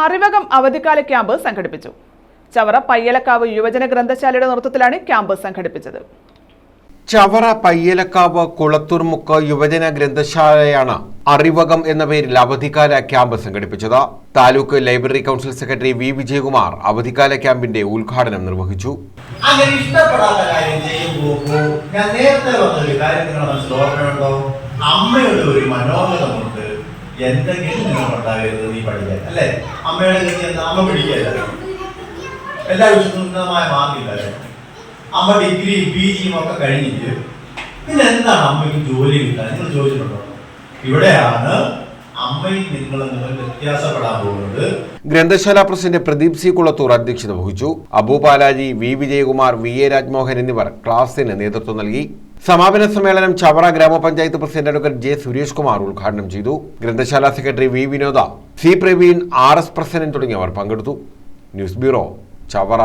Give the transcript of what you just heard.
അറിവകം അവധിക്കാല ക്യാമ്പ് സംഘടിപ്പിച്ചു. ചവറ പയ്യലക്കാവ് യുവജന ഗ്രന്ഥശാലയുടെ നേതൃത്വത്തിലാണ് ക്യാമ്പ് സംഘടിപ്പിച്ചത്. ചവറ പയ്യലക്കാവ് കുളത്തൂർമുക്ക് യുവജന ഗ്രന്ഥശാലയാണ് അറിവകം എന്ന പേരിൽ അവധിക്കാല ക്യാമ്പ് സംഘടിപ്പിച്ചത്. Taluk library council secretary V Vijayakumar അവധിക്കാല ക്യാമ്പിന്റെ ഉദ്ഘാടനം നിർവഹിച്ചു. അങ്ങനെ ഇഷ്ടപ്പെടാത്ത കാര്യം ചെയ്യുമ്പോൾ ഞാൻ നേരത്തെ പറഞ്ഞൊരു കാര്യം നിങ്ങളുടെ മനസ്സിൽ ഓർമ്മയുണ്ടോ? അമ്മയുടെ ഒരു മനോഗതം കൊണ്ട് എന്തെങ്കിലും ഉണ്ടാകരുത് നീ പഠിക്കാൻ. അല്ലേ? അമ്മയുടെ ഗതി എന്താ? അമ്മ പിടിക്കല്ല എല്ലാ വിശുദ്ധമായ മാർക്കില്ലല്ലേ അമ്മ ഡിഗ്രി പി ജിയും ഒക്കെ കഴിഞ്ഞിട്ട് പിന്നെ എന്താണ് അമ്മയ്ക്ക് ജോലി കിട്ടാൻ? നിങ്ങൾ ചോദിച്ചിട്ടുണ്ടോ? ഇവിടെയാണ് അമ്മയും നിങ്ങളും നിങ്ങൾ വ്യത്യാസപ്പെടാൻ പോകുന്നത്. ഗ്രന്ഥശാല പ്രസിഡന്റ് പ്രദീപ് സി കുളത്തൂർ അധ്യക്ഷത വഹിച്ചു. Abu Palaji V. Vijayakumar V. A. Rajmohan എന്നിവർ ക്ലാസിന് നേതൃത്വം നൽകി. സമാപന സമ്മേളനം ചവറ ഗ്രാമപഞ്ചായത്ത് president advocate J Suresh Kumar ഉദ്ഘാടനം ചെയ്തു. ഗ്രന്ഥശാല secretary V Vinod C Praveen R S Prasannan തുടങ്ങിയവർ പങ്കെടുത്തു. News bureau Chavara.